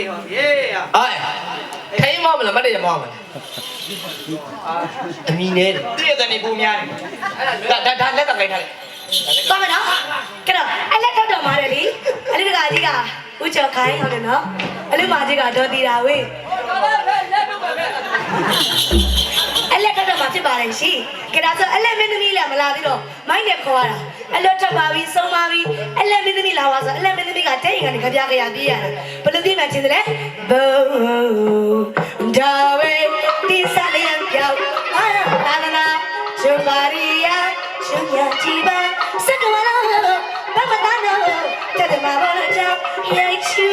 အေးဟောယေးရအေးထိုင်းမောမလားမတည့်ရမောမလားအမီနဲ့သူ့ရဲ့တန်နေပူများနေဒါဒါဒါလက်ကခိုင်းထားလိုက်သွားမယ်နော်ကဲတော့အလက်ထောက်တော်မှာတယ်လေအလေးတကာကြီးကဦးကျော်ခိုင်းဟုတ်တယ်နော်အလေးမကြီးကတော့တီတာဝေး အလက်ထောက်တော်မှာဖြစ်ပါတယ်ရှင်ကဲဒါဆိုအလက်မင်းသမီးလည်းမလာသေးတော့မိုင်းနဲ့ခေါ်ရတာအလက်ထပ်ပါပြီဆုံးပါပြီအလက်မင်းသမီးလာပါဆိုအလက်မင်းသမီးကတဲ့ရင်ကနေကြပြကြရပြေးရတယ်ဘယ်လိုပြေးမှချင်းတယ်လဲဘုံဒါဝေဒီစားလျံပြောက်အာလာလာလာရှင်ပါရီယာရှင်ရကြည်ပါစကဝလာဘာမတနောတတမဘာလာချာရိုက်ချူ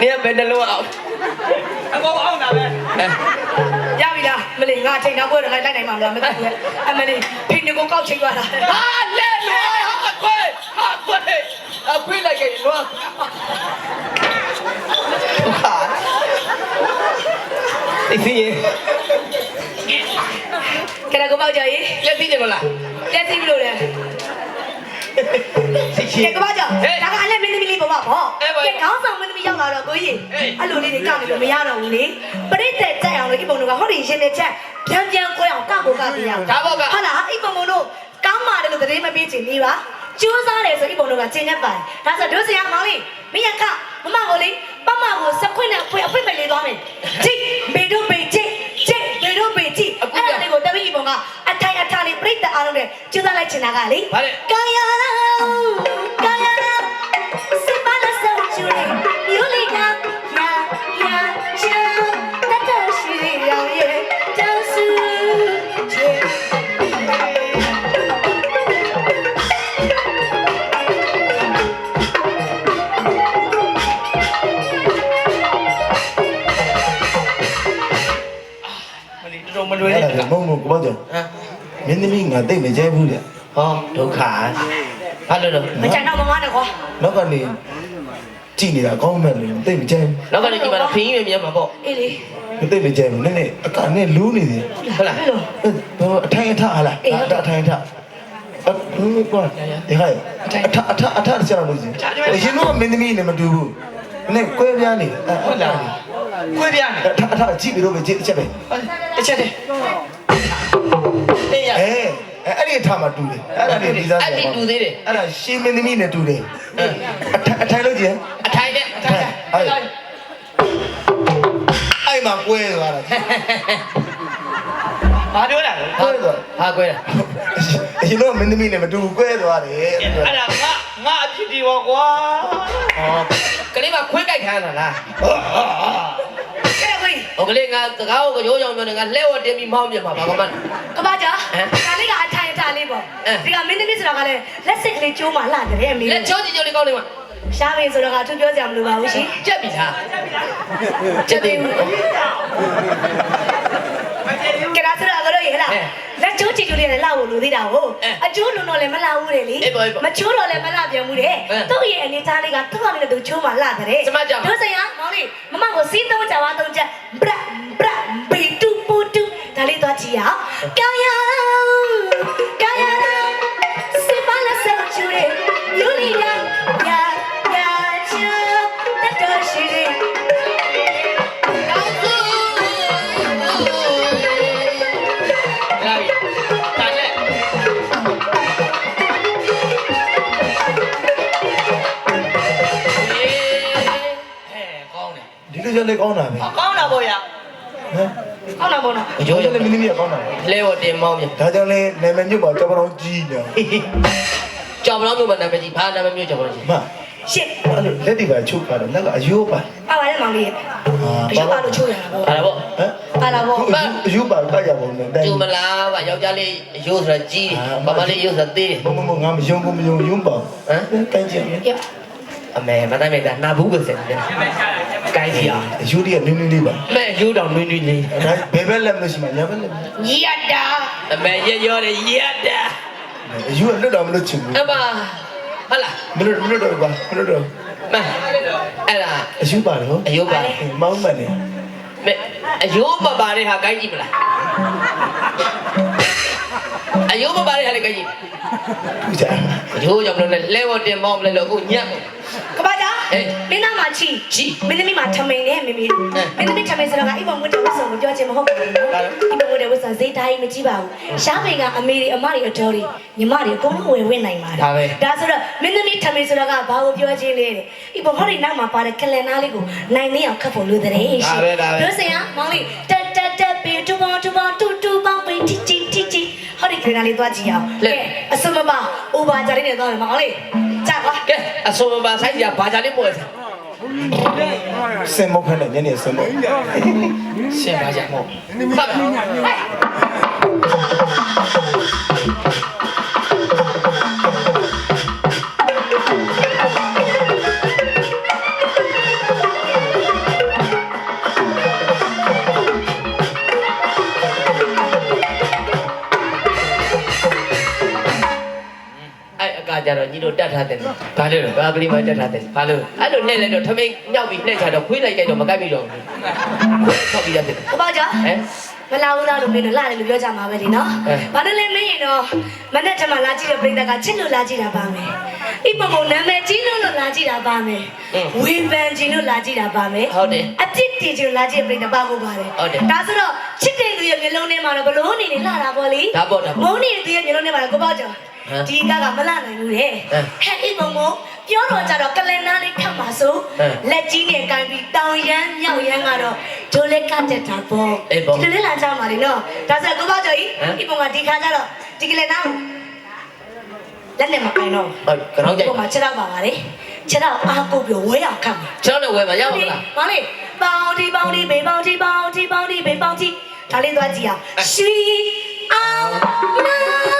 နေဘယ်နှလုံးအောင်အကုန်အောင်တာပဲအဲရပြီလားမလေးငါထိန်တော့ဘွဲတော့လိုက်နိုင်မှာမလားမသိဘူးအမလေးဖိနေကိုကောက်ချိန်သွားတာဟာလဲလွာဟာခွေးဟာခွေးအခွေးလိုက်ကြလွာဟာဒီစီးကဲတော့ကောက်ကြရေးလက်သိတယ်မလားလက်သိပြီလို့လေစီချီကဲကမကြောင့်ဒါကအလည်း မင်းသမီးလေးပေါ့ပေါ့ကဲခေါင်းဆောင်မင်းသမီးရောက်လာတော့ကိုကြီးအဲ့လိုလေးတွေကောက်နေလို့မရတော့ဘူးလေပရိသတ်ကြက်အောင်လို့ဒီပုံတို့ကဟောဒီရှင်တဲ့ချက်ပြန်ပြန်ကိုအောင်ကောက်ကိုကောက်ပြရအောင်ဒါပေါ့ကဟာလားအိပုံပုံတို့ကောင်းပါတယ်လို့သတင်းမပေးချင်သေးပါကျိုးစားတယ်ဆိုအိပုံတို့ကကျင်းနေပါတယ်ဒါဆိုတို့စရာမောင်လေးမင်းရခမမကိုလေးပမကိုစခွင့်နဲ့အဖွင့်အဖွင့်ပဲလေးသွားမယ်ကြည့်ဘေတို့ဘေကြည့်ကြည့်ဘေတို့ဘေကြည့်အဲ့ဒါလေးကိုတပည့်ပုံကအထိုင်အထားလေးပြိတ္တအားလုံးနဲ့ကျိုးစားလိုက်ချင်တာကလေဗါလေကာယ မလီတော်မလွယ်အဲ့နဲ့ဒါမဟုတ်ဘူးကိုပေါ့ကြောင့်ဟမ်မင်းသမီးငါတိတ်မကြိုက်ဘူးလေဟောဒုက္ခဘာလို့လဲမချန်တော့မမနဲ့ကွာနောက်ကနေကြည်နေတာကောင်းမဲ့လို့တိတ်မကြိုက်နောက်ကနေဒီမှာဖင်းကြီးမြင်မှာပေါ့အေးလေဘူးတိတ်မကြိုက်ဘူးနည်းနည်းအကနဲ့လူးနေတယ်ဟုတ်လားအဲ့လိုအဲ့အထိုင်အထဟာလားအထိုင်အထအဘူးကွာဒီဟဲ့အထအထအထဆက်တော့လို့စီရင်တော့မင်းသမီးနဲ့မတူဘူးနည်းကွဲပြားနေဟုတ်လား ကိုပြနေအထအထကြည့်ပြီးတော့ပဲကြည့်တစ်ချက်ပဲတစ်ချက်တည်းအေးရအဲအဲ့ဒီအထမှာတူတယ်အဲ့ဒါနေဒီစားအဲ့ဒီတူသေးတယ် အဲ့ဒါရှင်းမင်းသမီးနဲ့တူတယ်အထအထိုင်လို့ကြည့်အထိုင်နဲ့အထိုင်အဲ့အဲ့မှာကွဲသွားတာဘာပြောတာလဲကွဲသွားဟာကွဲတာအရင်တော့မင်းသမီးနဲ့မတူကွဲသွားတယ်အဲ့ဒါငါငါအဖြစ်ဒီပေါ့ကွာဟောကလေးမခွေးကြိုက်ခံတာလားကဲခွေး ဟိုကလေးငါစကားကိုကြောကြောင်ပြောနေငါလက်ဝတ်တင်ပြီးမောင်းပြမှာဘာမှမကဘာကြာဒါလေးကအထိုင်အထားလေးပေါ့ဒီကမင်းသမီးဆိုတော့ကလည်းလက်စစ်ကလေးကျိုးမှလှတယ်အမေလက်ချိုးကြည့်ကြလေးကောင်းနေမှာရှားမင်းဆိုတော့ကသူပြောကြမလို့ပါဘူးရှင် ကြက်ပြီလားကြက်ပြီကဲ ဒါဆိုတော့ကတော့ရေလားလက်ကျိုးချီကျိုးလေးလည်းလှဖို့လိုသေးတာဟုတ်အကျိုးလုံတော့လည်းမလှဘူးလေလေမချိုးတော့လည်းမလှပြန်ဘူးတဲ့သူ့ရဲ့အနေထားလေးကသူ့ဟာလေးနဲ့သူချိုးမှလှတယ်တို့စရာမောင်လေးမမကိုစီးသုံးကြပါသုံးချက်ဘရဘရဘီတူပူတူဒါလေးသွားကြည့်ရအောင်ကာယကာယ ဟဲ့ကောင်းတယ်ဒီလိုကြယောက်လေးကောင်းတာပဲကောင်းတာပေါ့ရဟမ်ကောင်းတာပေါ့နော်အကျိုးယောရက်လေးမင်းသမီးကကောင်းတာပဲလဲဝတင်မောင်းပြဒါကြောင့်လဲနာမည်ညွတ်ပါကြောက်တော့ကြီးနေကြောင်မလို့မြို့မှာနာမည်ကြီးဘာနာမည်မြို့ကြောင်မလို့ကြီးမရှစ်အဲ့လိုလက်တွေပါချုပ်ထားတယ်လက်ကအယိုးပါပါပါလေမောင်လေးအရှုပ်ပါလို့ချိုးရတာပေါ့ဟာလားဗောဟမ်ပါလာပေါ့အယိုးပါကကြပါဦးနဲ့တိုင်ကျူမလားဗယောက်ျားလေးရိုးဆိုတာကြီးတယ်ဘာမလေးရိုးဆိုတာသေးတယ်မမမငါမယုံဘူးမယုံယုံပါဟမ်တိုင်ကြည့်ကဲ အမေမတိုင်းမေတာနာဘူးပဲစတယ်ကိုင်းစီအောင်အယိုးတွေကနင်းနင်းလေးပါမဲရိုးတောင်နွင်းနွင်းလေးဒါဘယ်ဘက်လက်မရှိမှညာဘက်လက်ညီရတာအမေရရောတယ်ရက်တာအယိုးကလွတ်တော်မလို့ချင်ဘူးအမဟုတ်လားမလွတ်မလွတ်တော့ပါမလွတ်တော့မအဲ့ဒါအယိုးပါတော့အယုတ်ပါမောင်းမှန်နေမဲအယုတ်မပါတဲ့ဟာကိုင်းကြည့်မလား အယုတ်မပါတဲ့ဟာလည်းကိုင်းကြည့်ထူးကြအယုတ်ကြောင့်မလို့လဲဝတင်မောင်းမလဲလို့အခုညက်ကဘာကြာမင်းသားမချီချီမင်းသမီးမထမိန်နဲ့မမေမင်းသမီးထမိန်ဆိုတော့ကအိမ်မဝတ်တယ်ဝတ်ဆောင်ကိုပြောချင်မဟုတ်ဘူးအိမ်မဝတ်တယ်ဝတ်ဆောင်ဈေးတိုင်းမကြည့်ပါဘူးရှားပိန်ကအမေတွေအမတွေအတော်တွေညီမတွေအကုန်လုံးဝယ်ဝင့်နိုင်ပါတယ်ဒါဆိုတော့မင်းသမီးထမိန်ဆိုတော့ကဘာကိုပြောချင်းလဲတဲ့အိမ်ဘောဟောဒီနောက်မှာပါတဲ့ကလန်နာလေးကိုနိုင်နေအောင်ခတ်ဖို့လိုတဲ့ရှိပြောစင်ကမောင်လေးတက်တက်တက်ပေတူပေါတူပေါတူတူပေါပေတီတီ တီတီဟောဒီကလန်နာလေးသွားကြည့်အောင်ကဲအစမမအိုဘာကြလေးနဲ့သွားမယ်မောင်လေးကြာကွာကဲအစုံပါဆိုင်ကြဘာကြလေးပေါ်တယ်စင်မုတ်ခနဲ့ညနေစင်မုတ်ရှင်းပါကြမောဟုတ်ပါအဲ့ တော့ညီတို့တတ်ထားတယ်ဘာလို့လဲဘာကလေးမှတတ်ထားတယ်ဘာလို့အဲ့လိုနဲ့လဲတော့ထမင်းညောက်ပြီးနှိမ့်ချတော့ခွေးလိုက်ကြိုက်တော့မကိုက်ပြီတော့ဘူးခွေးထောက်ပြီးရတယ်ကဘာကြာဟမ်မလာဘူးလားလို့မင်းတို့လာတယ်လို့ပြောကြမှာပဲဒီနော်အဲ။ဘာလို့လဲမင်းရင်တော့မနေ့ကမှလာကြည့်တဲ့ပြိတ္တကချစ်လို့လာကြည့်တာပါမယ်။အိပမုံနာမည်ကြီးလို့လို့လာကြည့်တာပါမယ်။ဝေဖန်ခြင်းလို့လာကြည့်တာပါမယ်ဟုတ်တယ်အပြစ်တင်ခြင်းလို့လာကြည့်တဲ့ပြိတ္တပါဖို့ပါတယ်ဟုတ်တယ်ဒါဆိုတော့ချစ်တဲ့သူရဲ့မျိုးလုံးထဲမှာတော့ဘလို့နေနေလာတာပေါ့လေဒါပေါ့ဒါပေါ့မုန်းနေတဲ့သူရဲ့မျိုးလုံးထဲမှာတော့ကိုပေါ့ကြောင့်ဟမ် ဒီကကမလာနိုင်ဘူးတဲ့ဟမ်ဟဲ့အိပမုံပြောတော့ကြတော့ကလန်နာလေးခတ်ပါစို့ဟမ်လက်ကြီးနဲ့ကန်ပြီးတောင်ရမ်းမြောက်ရမ်းကတော့ဂျိုးလေးကတ်တက်တာပေါ့အေးပေါ့ဒီလိုလေးလာကြမှာလေနော်ဒါဆိုကိုပေါ့ကျော်ကြီးဟမ်ဒီပုံမှာဒီခါကျတော့ဒီကလေးနားလက်နဲ့မကိုင်တော့ဟုတ်ကတော့ကြိုက်ပုံမှာချက်တော့ပါပါလေချက်တော့အားကိုပြီးဝဲအောင်ခတ်မှာကျွန်တော်လည်းဝယ်မှာရအောင်မလားမောင်လေးပေါင်းဒီပေါင်းဒီဘေးပေါင်းဒီပေါင်းဒီပေါင်းဒီဘေးပေါင်းဒီဒါလေးသွားကြည့်အောင်ရွှေအောင်နာ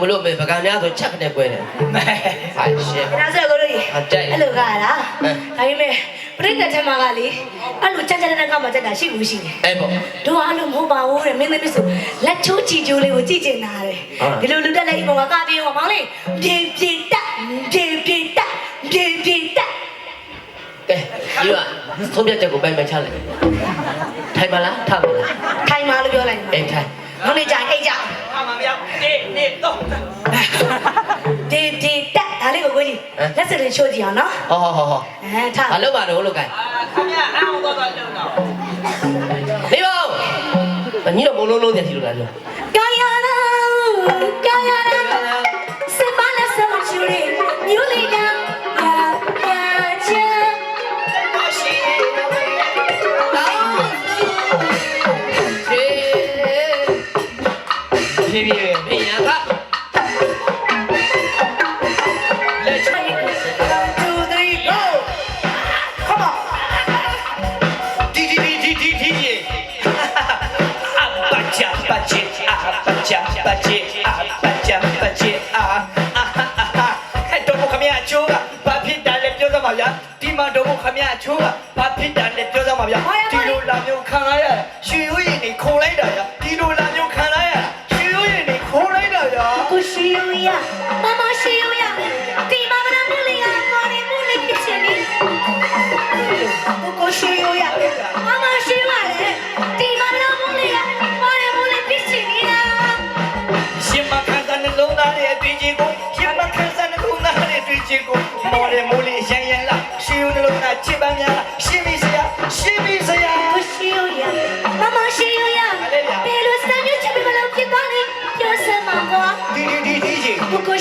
မီးကတော့လူမလို့ပဲပကံများဆိုချက်ခနဲ့ကွဲတယ်ဟာရှင်းဒါဆိုကိုလို့အကြိုက်အဲ့လိုကလားဒါဟမ်ပေမဲ့ပြိတ္တထဲမှာကလေအဲ့လိုကြက်ကြက်တဲ့ကမှကြက်တာရှိဘူးရှိတယ်အဲ့ပေါ့တို့အဲ့လိုမဟုတ်ပါဘူးတဲ့မင်းသမီးဆိုလက်ချိုးချီချိုးလေးကိုကြည့်ကျင်တာတဲ့ဟုတ်ဒီလိုလူတက်လိုက်ပုံကကပြေအောင်မောင်လေးပြေပြေတက်ပြေပြေတက်ပြေပြေတကက်ဲဒီကသုံးပြချက်ကိုပိုင်ပိုင်ချလိုက်ထိုင်ပါလားထားပါလားထိုင်ပါလို့ပြောလိုက်အေးထိုင် မောင်လေးကြိုင်အိတ်ကြဟာမမြောက်နေနေတော့ဒီဒီတက်ဒါလေးကိုကိုကြီးလက်စလေးချိုးကြည့်အောင်နော်ဟောဟောဟောဟောအဲထားဘာလို့ပါတော့လို့ကဲခင်ဗျာအောင်တော့တော့လုံတော့နေပါဦးအညီတော့မလုံးလုံးတည်းရှိလို့လားပြောကာယနာကာယနာစပါလက်ဆုံးချူရီမြူလီက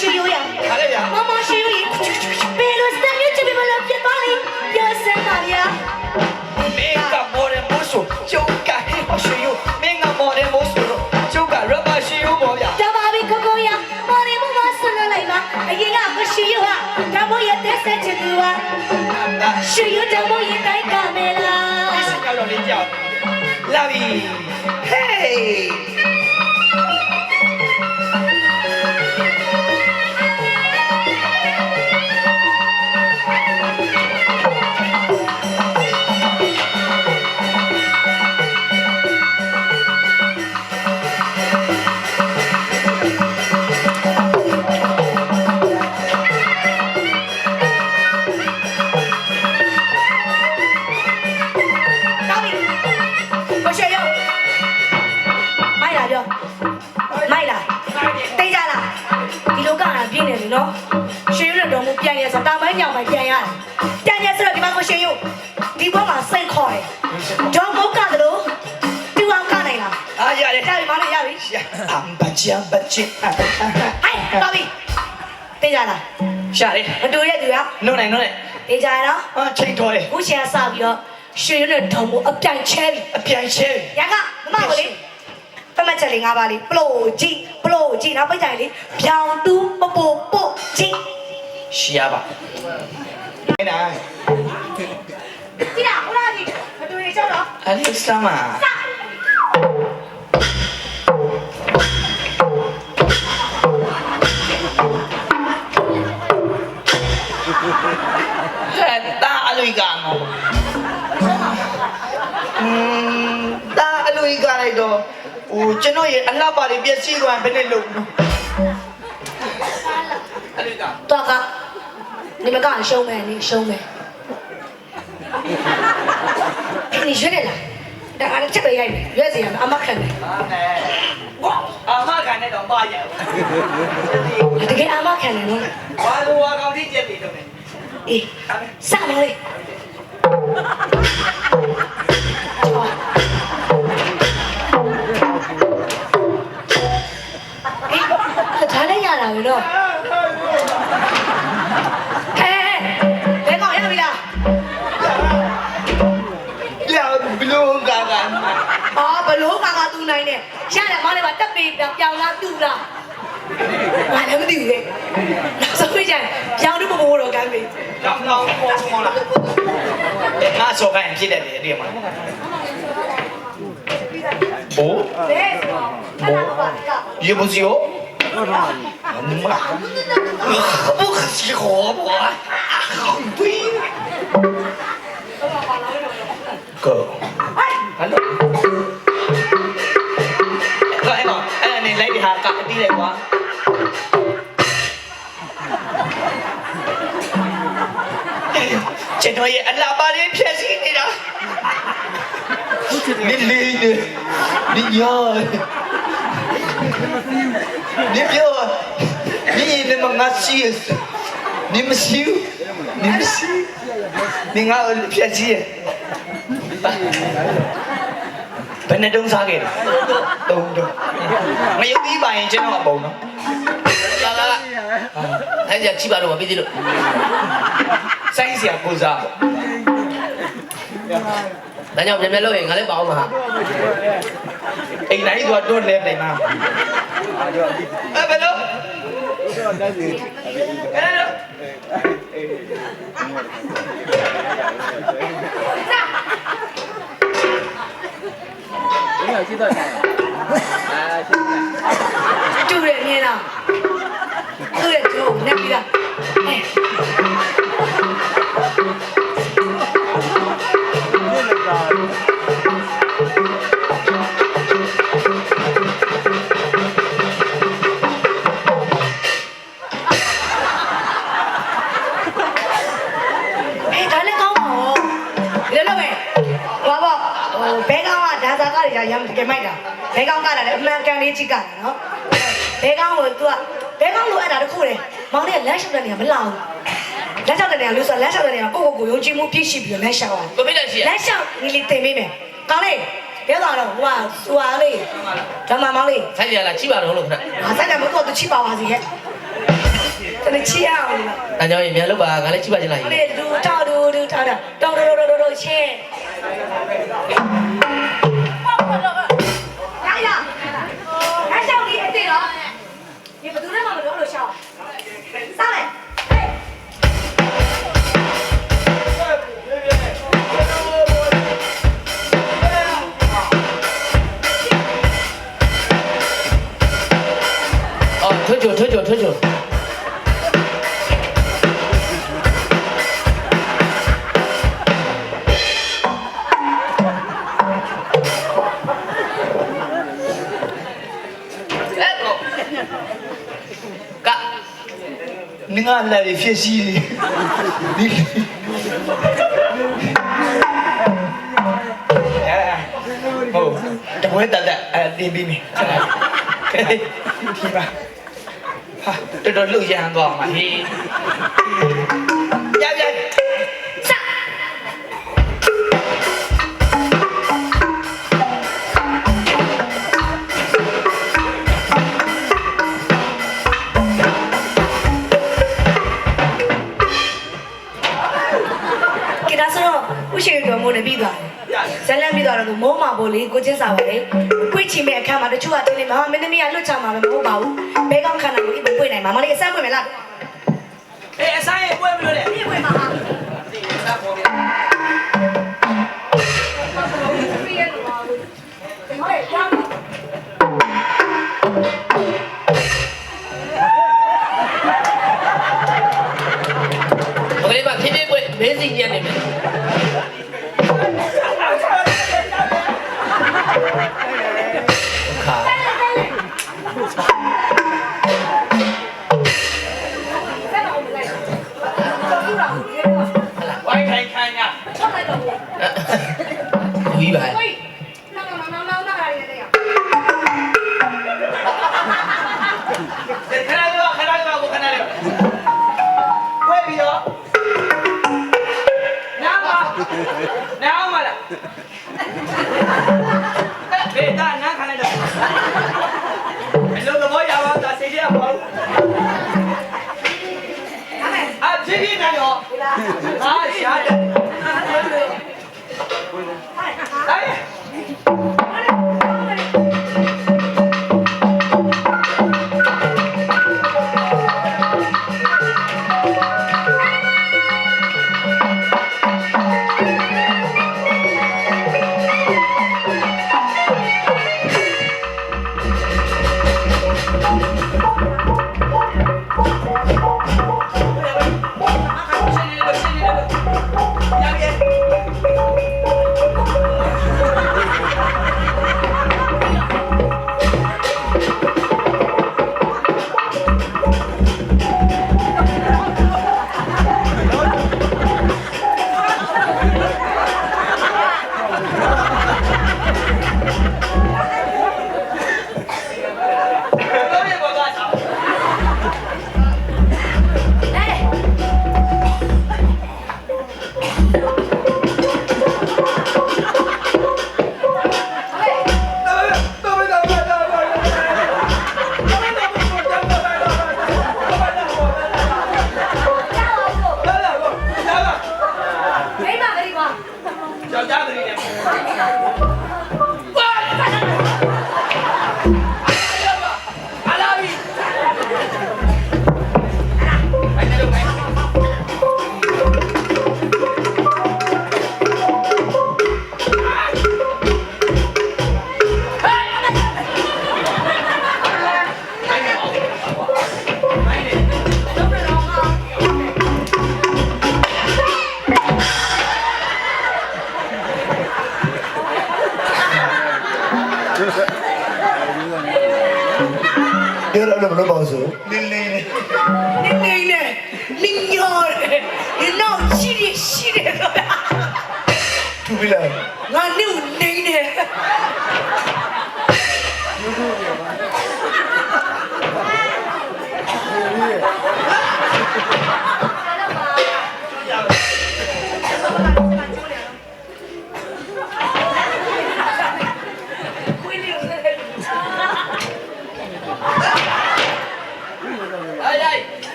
ကိုရှိယူရခါလေဗျာမမရှိယူရဘယ်လိုစမ်းချင်ပြီမလို့ဖြစ်သွားလဲပြောစမ်းပါဗျာမင်းကမော်ရမိုးဆိုကျုပ်ကဟေးမရှိယူမင်းကမော်ရမိုးဆိုတော့ကျုပ်ကရဘရှိယူပေါ်ဗျာတဘာဘီကိုကိုရမော်နေမမဆန်လိုက်ပါအရင်ကကိုရှိယူဟာတမိုးရတဲ့ဆက်ချင်သူဟာရှိယူတမိုးရတိုင်းကမဲလာဒီစကြောက်တော့ န်ရဆိုတာမိုင်းညောင်မိုင်းပြန်ရတယ်ပြန်ရဆိုတော့ဒီမှာကိုရှိယူဒီဘက်မှာစိတ်ခေါ်တယ်ဒေါ်မုတ်ကတလို့တူအောင်ကနိုင်လားအားရတယ်ရပြီမလေးရပြီအမ်ဘချမ်ဘချင်ဟဲ့တော်ပြီတေးကြလားရှာတယ်မတူတဲ့သူကနုံနိုင်နုံနိုင်တေးကြရနော်အာချိန်တော်တယ်ခုရှင်ကစပြီးတော့ရွှေရွှေနဲ့ထုံကိုအပြိုင်ချဲပြီအပြန်ရှဲရကမမကိုလေပမတ်ချက်လေးငါးပါးလေးပလို့ကြည့်ပလို့ကြည့်နောက်ပိတ်ကြိုင်လေးပြောင်တူးပပိုပို့ကြည့် ရှာပါနိုင်ကြည့်လားဟုတ်လားကြည့်မတူနေကြောက်တော့အလိစမဟဲ့တာအလွိကနော်อืมတာအလွိကလိုက်တော့ဟိုကျွန်တော်ရဲ့အလှပါတွေပြည့်စည်သွားဘယ်နဲ့လုံးနော်အလွိကတော့က နေမကရှုံးမယ်နေရှုံးမယ်နေရွှေတယ်လားဒါကလည်းချက်ပဲရိုက်မယ်ရွက်စီရမယ်အမခံတယ်အာမန်ဘာအမခံတဲ့တော့မရဘူးတကယ်အမခံတယ်နော်ဘာလို့ဝါကောင်တိကျက်နေတော့လဲအေးစမလေးအေးဒါလည်းရတာပဲနော် ဟဲ့ဘယ်ကောင်ရပြီလားလာဘလုံးကာကာအော်ဘလို့ကကသူနိုင်တယ်ရတယ်မလေးပါတက်ပေပြောင်လားတူလားဘာလည်းမသိဘူးလေနောက်ဆုံးကြရင်ပြောင်တို့မပေါ်တော့ကမ်းပြီတော့တော့ပေါ်တော့လားငါစောကိုင်းဖြစ်တယ်လေဒီမှာဘိုးဘိုးရေပူစီယော ก็ร่อยหมาพวกสีขอบอกว่าพี่เกิดฮัลโหลก็ไอ้บอกไอ้ในไรดิฮะกะที่ไหนวะကျွန်တော်ရဲ့အလားပါလေးဖြည့်ဆည်းနေတာနင်းလေးနင်းညာ 你不要，你那么爱笑，你们笑，你们笑，你爱偏激。ဘယ်နဲ့တုံးစားခဲ့လဲတုံးတုံးမယုံပြီးပါရင်ကျွန်တော်အပုံနော် လာလာလာအဲ့ကြချိပါတော့မပြီးသေးလို့ စိုင်းစရာကိုစားပေါ့ ဒါကြောင့်မြန်မြန်လို့ရင်ငါလည်းပါအောင်မှာဟာ အိမ်တိုင်းသွားတွန်းလဲတိုင်မှာ အဲဘယ်လိုအဲလို你要记得，啊，记得。就这你了，就这就那比了，哎。你那个。 ရမ်းတကယ်မိုက်တာဘဲကောင်းကတာလည်းအမှန်ကန်လေးကြည့်ကတာနော်ဘဲကောင်းကို तू ကဘဲကောင်းလိုအပ်တာတခုလေမောင်လေးကလမ်းလျှောက်တဲ့နေရာမလောင်ဘူးလမ်းလျှောက်တဲ့နေရာလို့ဆိုလမ်းလျှောက်တဲ့နေရာကိုကိုကိုယုံကြည်မှုပြည့်ရှိပြီးတော့လမ်းလျှောက်အောင်ကိုမိတ်ရှိရလက်ရှောက်ဒီလေးတင်ပေးမယ်ကောင်းလေးပြောတော့တော့ဟိုဟာစူဟာလေးဓမ္မမောင်လေးဆိုင်ရလားချိပါတော့လို့ခဏငါစတဲ့မတော့သူချိပါပါစီရဲ့တနေ့ချိရအောင်အကြောင်းရင်မြန်လို့ပါငါလည်းချိပါချင်လိုက်ဟိုလေးဒူတောက်ဒူဒူတောက်တာတောက်တောက်တောက်တောက်ချင်း တ်ချွတ်ထွတ်ချွတ်ထွတ်ချွတ်အဲ့တော့ တ်တပွဲတက်တက်အတင်းပြီးပြီဒီပါဟာတော်တော်လှုပ်ရမ်းသွားမှာဟေးရရစကဲဒါဆိုတော့ဥရှိရတော်မိုးလည်းပြီးသွားတယ်ဇလန်ပြီးသွားတော့မိုးမှာပို့လေကိုချင်းစာပါလေခွေ့ချင်မဲ့အခါမှာတချို့ကတင်းနေမှာမင်းသမီးကလွတ်ချမှာပဲမဟုတ်ပါဘူးဘဲကောင်းခန္ဓာကိုဒီပွေ့ နိုင်မှာမလေးအစမ်းပွေ့မယ်လားအေးအဆိုင်ရဲ့ပွဲမလို့လေဒီပွေ့မှာဟာဟဲ့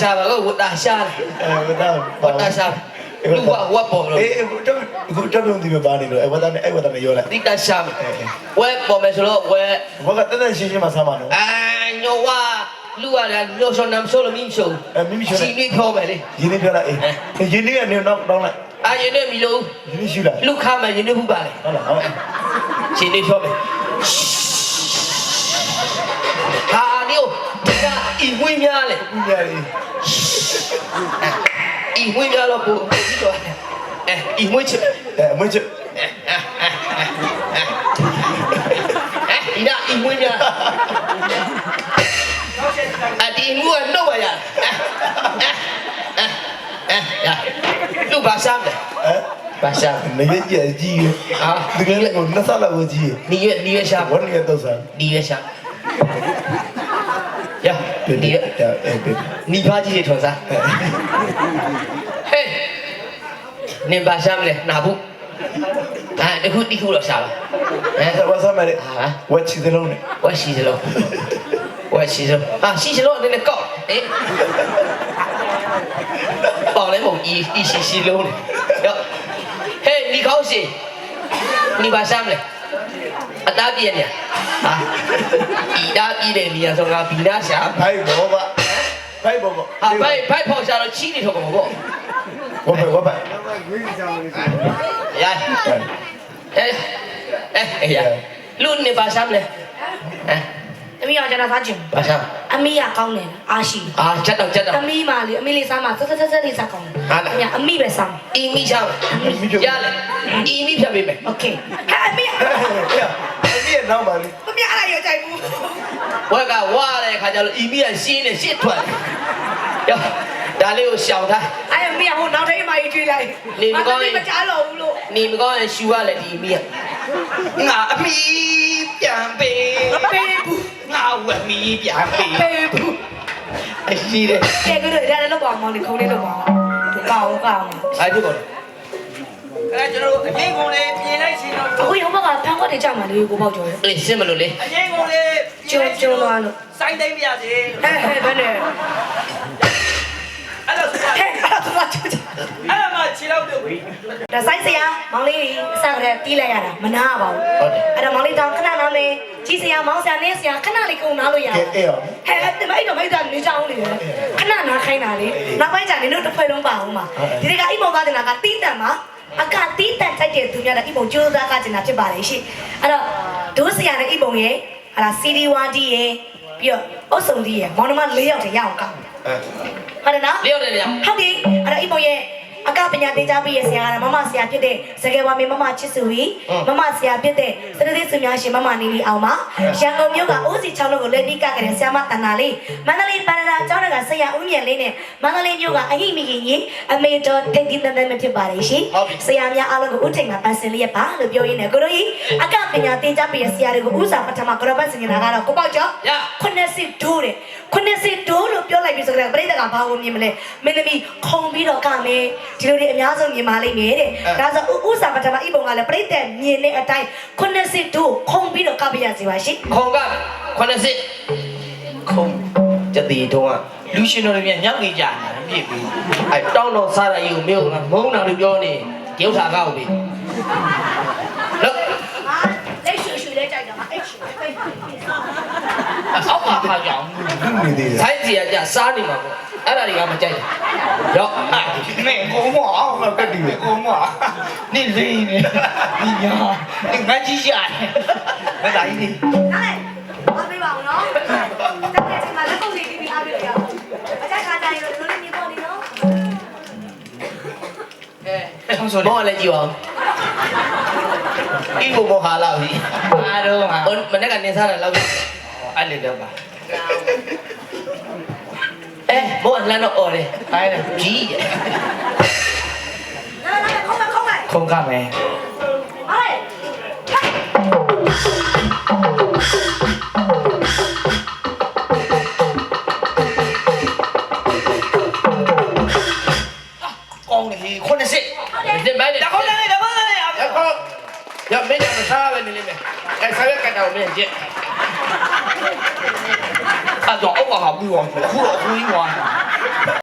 ရှာပါကောဝတာရှာအဲဝတ်သားဝတာရှာလူဝဝပေါ်လို့အေးတော့ခုကြောက်ပြုံးဒီမှာပါနေလို့အဲဝတ်သားနဲ့အဲဝတ်သားနဲ့ရောလိုက်ဒီတာရှာဝဲပေါ်မယ်ဆိုတော့ဝဲဘောကတက်တက်ရှင်းရှင်းမှဆမ်းပါနော်အာညောဝါလူရတာညောစောနမ်ဆိုလို့မင်းရှုံအဲမိမိရှုံးစီနေပြောမယ်လေရင်းနေပြောလိုက်အေးရင်းနေကနေတော့တောင်းလိုက်အာရင်နဲ့မီလို့ရင်းနေရှိလိုက်လူခါမှရင်နေဘူးပါလေဟုတ်လားဟုတ်ရှင်နေပြော ဝင်းများလေဘူးညာလေးအီဝင်းများတော့ကိုဒီတော့အဲအီဝင်းချစ်အဲအမွေးချစ်အဲဒီကအီဝင်းများအဒီငူကတော့ရအဲလူပါစမ်းတယ်အဲပါစမ်းနေရကြီးကြီးဒီကနေ့ကိုနှစ်ဆလောက်ကိုကြီးနီရနီရရှာဝတ်နေတော့ဆမ်းနီရရှာရ ဒီနိဖာကြီးတွေထွန်စားဟေးနင်ပါရှာမလဲနာဘူးအဲတခုတိခုတော့ရှာပါအဲ what's up မလဲဟာဝက်ချီစလုံးနဲ့ဝက်ချီစလုံးဝက်ချီစလုံးဟာရှိစလုံးနည်းနည်းကောက်အေးပေါလဲမဟုတ်ဤဤရှိရှိလုံးနဲ့တော့ဟေးဒီကောက်စီနိဖာရှာမလဲ အသားပြည့်နေဟာဤသားပြည့်တယ်နေရာဆိုငါဘီနာရှာ ဖိုက်ဘောပါဖိုက်ဘောပါ ဟာဘိုက်ဘိုက်ဖောက်ရှာတော့ချီးနေတော့မှာပေါ့ ဝတ်ပဲဝတ်ပဲ ရိုက်အဲအဲရလူနေပါစမ်းလေအဲ သမီးအောင်ကျွန်တော်စားချင် ပါစမ်း အမေကကောင်းတယ်အားရှိ အာချက်တော့ချက်တော့ သမီးမလေးအမေလေးစားမှဆက်ဆက်ဆက်ဆက်လေးစားကောင်းတယ် ဟာလား အမေအမေပဲစား အီမီချောင်းရတယ်အီမီဖြတ်ပေးမယ် โอเคဟာအမေ ဟဲ့အမေ နောက်ပါလေမပြရရကြိုက်ဘူးဝက်ကဝါတဲ့ခါကျတော့အီမီကရှင်းနေရှစ်ထွက်ရောဒါလေးကိုရှောင်ထား အဲ့အမေကဟိုနောက်ထိပ်မှကြီးကျွေးလိုက်နေမကောင်းရင် မကြားတော့ဘူးလို့နေမကောင်းရင်ရှူရလေဒီအီမီကငါအမီပြန်ပေးပေးဘူးငါဝက်မီပြန်ပေးပေးဘူးအရှိတယ်ကဲကြတော့ဒါလည်းလောက်ပါမောင်းနေခုံးလေးလောက်ပါဒီကောင်းကောင်းအဲ့ဒီကော အဲ့ကျွန်တော်တို့အငိမ့်ကုန်လေးပြင်လိုက်ရှင်တော့အခုရုံးဘက်ကဖန်ခွက်တွေကြောက်မှလေကိုပေါက်ကြော်ရအေးရှင်းမလို့လေအငိမ့်ကုန်လေးကျွန်းကျွန်းသွားလို့စိုင်းသိမ့်ပြရစီဟဲ့ဟဲ့ဘယ်နဲ့အဲ့တော့ဆိုဟဲ့အဲ့ဒါသူကကျွန်းအဲ့မှာခြေလောက်ပြုတ်ပြီဒါဆိုင်စရာမောင်လေးအစကတည်းကတီးလိုက်ရတာမနာပါဘူးဟုတ်တယ်အဲ့တော့မောင်လေးတောင်ခဏနာမယ်ကြီးစရာမောင်စရာနေစရာခဏလေးကုန်နာလို့ရကဲအေးရောဟဲ့အဲ့မိုက်တော့မိုက်တာနေကြအောင်လေခဏနာခိုင်းတာလေနောက်ပိုင်းကျနေတို့တစ်ဖွဲ့လုံးပါအောင်ပါဒီကအိမ်မောသားတင်တာကတီးတန်မှာ အကတီးတန်တိုက်တဲ့သူများတော့အိမ်မောကျိုးစားကကျင်တာဖြစ်ပါတယ်ရှိအဲ့တော့ဒိုးစရာနဲ့အိမ်မောရဲ့ဟာလာစီဒီဝါဒီရဲ့ပြီးတော့အုပ်စုံဒီရဲ့မောင်နှမ၄ယောက်တည်းရအောင်ကောက်အဲဟုတ်တယ်နော်လျော့တယ်လေဟုတ်ပြီအဲ့တော့အိမ်မောရဲ့ အကပညာသင်ကြားပေးရဆရာကမမဆရာဖြစ်တဲ့စကေဝါမေမမချစ်စုဝီမမဆရာဖြစ်တဲ့စရသေးစုများရှင်မမနေလီအောင်ပါရန်ကုန်မြို့ကအိုးစီချောင်းလုံးကိုလက်ပြီးကခဲ့တဲ့ဆရာမတန်နာလေးမန္တလေးပန္နရာကျောင်းကဆရာဦးမြင့်လေးနဲ့မန္တလေးမြို့ကအဟိမိခင်ကြီးအမေတော်တိတ်တိတ်တန်တန်ဖြစ်ပါတယ်ရှင်ဆရာများအားလုံးကိုဦးထိန်မှာပန်းစင်လေးရပါလို့ပြောရင်းနဲ့ကိုတို့ကြီးအကပညာသင်ကြားပေးရဆရာတွေကိုဦးစာပထမကရပတ်စင်နေတာကတော့ကိုပေါ့ကျော်ရခုနှစ်စစ်ဒိုးတယ်ခုနှစ်စစ်ဒိုးလို့ပြောလိုက်ပြီဆိုတော့ပြိတ္တကဘာကိုမြင်မလဲမင်းသမီးခုံပြီးတော့ကမယ်ဒီလိုတွေအများဆုံးမြင်ပါလိမ့်မယ်တဲ့ဒါဆိုဥဥစာပထမအိပုံကလည်းပြိတ္တမြင်တဲ့အတိုင်းခုနှစ်စစ်ဒိုးခုံပြီးတော့ကပြရစီပါရှင်ခုံကခொနစစ်ခုံကြတိတုံးကလူရှင်တော်တွေမြန်ညောက်နေကြတာပြည့်ပြီအဲတောင်းတော်စားရည်ကိုမြို့ကမုန်းတာလို့ပြောနေတရုတ်ထာကောက်ပြီလို့လက်ရှူရှူလေးကြိုက်တာအဲ့ရှူအောက်မှာခါကြောင်လူနေသေးတယ်ဆိုင်းစီကကြစားနေမှာပေါ့ အဲ့ဒါတွေကမကြိုက်ဘူးရော့မဲကိုမောအောင်ဟောကတ်တီးပဲကိုမောနေလေးနေဒီညာဒီငါကြီးရှာတယ်မသားကြီးနေနားလေအားပေးပါဦးနော်တက်တဲ့ချိန်မှာလက်ကုပ်လေးပြီးပြီးအားပေးလို့ရအောင်အကြိုက်ခါကြရင်လို့လိုလေးမြင်ပေါ်နေနော်မောလည်းကြည့်အောင်အိမ်ကိုမောဟာလာပြီအားတော့ဟာဟိုမနေ့ကနေစားတယ်လောက်ပြီအဲ့လေတော့ပါ lano ore. Ay na, G. Không cả mẹ. Con thì khôn là xịn. Để mấy để. Đã khôn đây, đã khôn đây. Đã khôn. Giờ mấy đứa nó sao vậy mình lên mẹ. Em sao biết cái đầu mình hiện. 看到欧巴好不往，哭了哭一晚。